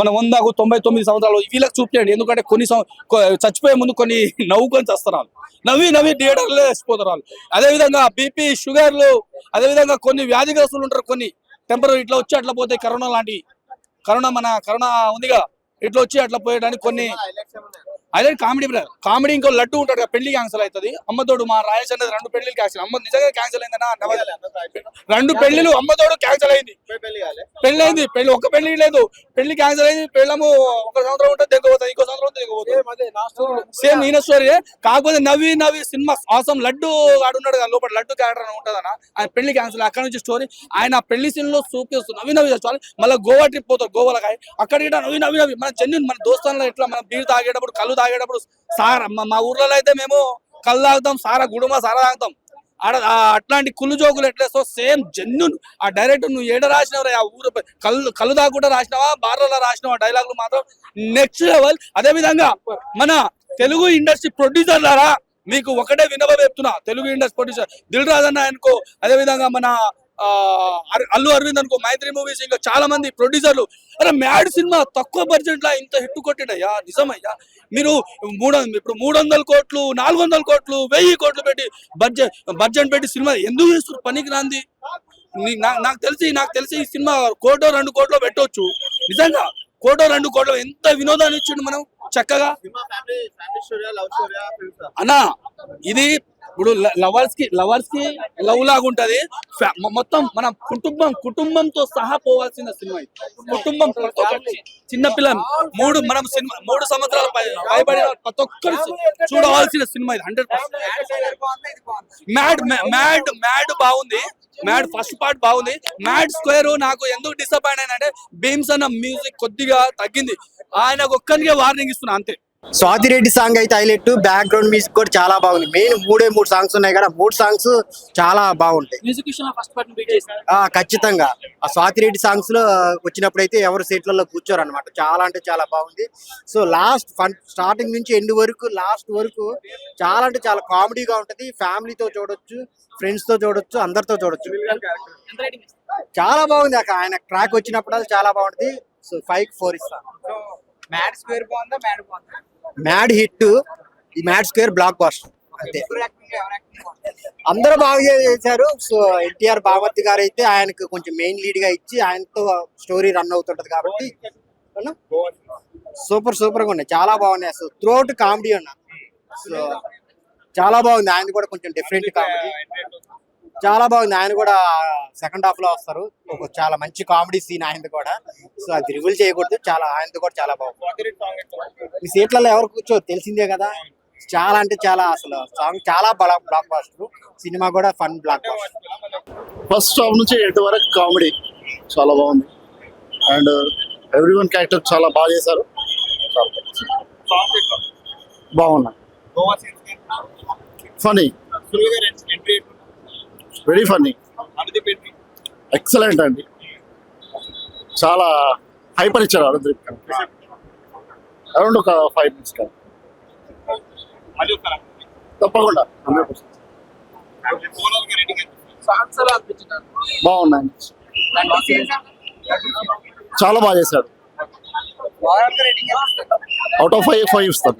మన వందకు తొంభై తొమ్మిది సంవత్సరాలు వీళ్ళకి చూపించండి ఎందుకంటే కొన్ని చచ్చిపోయే ముందు కొన్ని నవ్వుకొని చేస్తున్నారు నవ్వి నవ్వి థియేటర్లో వేసిపోతారు వాళ్ళు అదేవిధంగా బీపీ షుగర్లు అదేవిధంగా కొన్ని వ్యాధిగ్రస్తులు ఉంటారు కొన్ని. టెంపరీ ఇట్లా వచ్చి అట్లా పోతే కరోనా లాంటి కరోనా మన కరోనా ఉందిగా. ఇట్లా వచ్చి అట్లా పోయడానికి కొన్ని అదే కామెడీ బ్రదర్. కామెడీ ఇంకో లడ్డు ఉంటాడు పెళ్ళి క్యాన్సిల్ అవుతుంది. అమ్మతోడు మా అనేది రెండు పెళ్ళి క్యాన్సిల్ అమ్మ నిజంగా క్యాన్సిల్ అయిందన్నా? నవ్వదు. రెండు పెళ్ళిలు అమ్మతోడు క్యాన్సిల్ అయింది. పెళ్ళి అయింది పెళ్ళి ఒక పెళ్ళి లేదు. పెళ్ళి క్యాన్సిల్ అయింది. పెళ్ళము ఒక సంవత్సరం ఉంటే దిగబోతుంది ఇంకో సంవత్సరం దిగబోతుంది సేమ్ ఈయన స్టోరీ కాకపోతే నవ్వి నవ్వి సినిమా ఆసం లడ్డు ఆడున్నాడు కదా లోపల లడ్డు క్యారెక్టర్ అని ఉంటుందన్న. ఆయన పెళ్ళి క్యాన్సిల్ అక్కడ నుంచి స్టోరీ ఆయన పెళ్ళి సీన్లో చూపిస్తుంది నవ్వి నవ్వి చేస్తాను మళ్ళీ గోవా ట్రిప్ పోతారు గోవాలకి అక్కడ నవ్వి నవ్వి నవ్వి. మన జెన్యున్ మన దోస్తాల్లో ఎట్లా మనం బీర్ తాగేటప్పుడు కళ్ళు తాగేటప్పుడు సారా మా- ఊర్లలో అయితే మేము కళ్ళు తాగుతాం సారా గుడుమ సారా తాగుతాం. ఆడ అట్లాంటి కుళ్ళు జోకులు ఎట్లేస్తావు సేమ్ జెన్యున్ ఆ డైరెక్ట్ నువ్వు ఏడ రాసినవరా ఆ ఊరు కళ్ళు కళ్ళు దాకుండా రాసినావా? బార్లలో రాసినావా? డైలాగులు మాత్రం నెక్స్ట్ లెవెల్ అదే విధంగా మన తెలుగు ఇండస్ట్రీ ప్రొడ్యూసర్ ద్వారా మీకు ఒకటే వినవ చెప్తున్నా. తెలుగు ఇండస్ట్రీ ప్రొడ్యూసర్ దిల్ రాజన్న అన్న అనుకో అదే విధంగా మన అల్లు అరవింద్ అనుకో మైత్రి మూవీస్ ఇంకా చాలా మంది ప్రొడ్యూసర్లు అరే మ్యాడ్ సినిమా తక్కువ బడ్జెట్ లా ఇంత హిట్ కొట్టిండయ్యా నిజమయ్యా? మీరు మూడు ఇప్పుడు మూడు వందల కోట్లు నాలుగు వందల కోట్లు వెయ్యి కోట్లు పెట్టి బడ్జెట్ బడ్జెట్ పెట్టి సినిమా ఎందుకు చేస్తారు పనికి రాంది. నాకు తెలిసి నాకు తెలిసి ఈ సినిమా కోటో రెండు కోట్లో పెట్టవచ్చు నిజంగా కోటో రెండు కోట్లో ఎంత వినోదాన్ని ఇచ్చిండు మనం? చక్కగా? అన్నా ఇది ఇప్పుడు లవర్స్కి లవర్స్కి లవ్ లాగా ఉంటది మొత్తం మన కుటుంబం కుటుంబంతో సహా పోవాల్సిన సినిమా ఇది. కుటుంబం ప్రతి చిన్న మూడు మనం సినిమా మూడు సంవత్సరాల పై- ప్రతి ఒక్కరు చూడవలసిన సినిమా ఇది హండ్రెడ్ మ్యాడ్ మ్యాడ్ మ్యాడ్ బాగుంది. మ్యాడ్ ఫస్ట్ పార్ట్ బాగుంది. మ్యాడ్ స్క్వేర్ నాకు ఎందుకు డిసప్పాయింట్ అయినంటే భీమ్స్ అన్న మ్యూజిక్ కొద్దిగా తగ్గింది. ఆయన ఒక్కరికే వార్నింగ్ ఇస్తున్నా అంతే. స్వాతి రెడ్డి సాంగ్ అయితే హైలైట్ బ్యాక్గ్రౌండ్ మ్యూజిక్ కూడా చాలా బాగుంది. మెయిన్ మూడే మూడు సాంగ్స్ ఉన్నాయి కదా. మూడు సాంగ్స్ చాలా బాగుంటాయి. మ్యూజిక్ విషయంలో ఫస్ట్ పార్ట్ బీట్ చేసిన ఆ ఖచ్చితంగా. ఆ స్వాతి రెడ్డి సాంగ్స్లో వచ్చినప్పుడు అయితే ఎవరు సీట్లలో కూర్చోరు అనమాట చాలా అంటే చాలా బాగుంది. సో లాస్ట్ స్టార్టింగ్ నుంచి ఎండ్ వరకు లాస్ట్ వరకు చాలా అంటే చాలా కామెడీగా ఉంటది. ఫ్యామిలీతో చూడొచ్చు ఫ్రెండ్స్తో చూడొచ్చు అందరితో చూడొచ్చు. చాలా బాగుంది అక్కడ ఆయన ట్రాక్ వచ్చినప్పుడు చాలా బాగుంటది. సో ఫైవ్ ఫోర్ ఇస్తాను. మ్యాడ్ స్క్వేర్ బాగుందా మ్యాడ్ బాగుందా? మ్యాడ్ హిట్ ఈ మ్యాడ్ స్క్వేర్ బ్లాక్ బాస్టర్ అంతే. అందరూ బాగా చేశారు. సో ఎన్టీఆర్ భాగవత్ గారు అయితే ఆయనకు కొంచెం మెయిన్ లీడ్గా ఇచ్చి ఆయనతో స్టోరీ రన్ అవుతుంటది కాబట్టి. సూపర్ సూపర్గా ఉన్నాయి. చాలా బాగున్నాయి. అసలు త్రోట్ కామెడీ అన్న. సో చాలా బాగుంది. ఆయన కూడా కొంచెం డిఫరెంట్ కామెడీ చాలా బాగుంది. ఆయన కూడా సెకండ్ హాఫ్లో వస్తారు. ఒక చాలా మంచి కామెడీ సీన్ ఆయనది కూడా. సో అది రివీల్ చేయకూడదు. చాలా ఆయనది కూడా చాలా బాగుంది. ఈ సీట్లలో ఎవరు కూర్చో తెలిసిందే కదా. చాలా అంటే చాలా అసలు సాంగ్ చాలా బ్లాక్ బ్లాక్ బాస్టర్ సినిమా కూడా fun blockbuster first half నుంచి ఎటు వరకు కామెడీ చాలా బాగుంది. అండ్ ఎవ్రీ వన్ క్యారెక్టర్ చాలా బాగా చేశారు. బాగున్నా. Funny very funny Anudeep entry excellent అండి. చాలా హైపర్ ఇచ్చారు అనుదీప్ అరౌండ్ ఒక ఫైవ్ మినిట్స్ ఒక తప్పకుండా. హండ్రెడ్ పర్సెంట్ బాగున్నాయి. చాలా బాగా చేశాడు. అవుట్ ఆఫ్ ఫైవ్ ఫైవ్ ఇస్తాను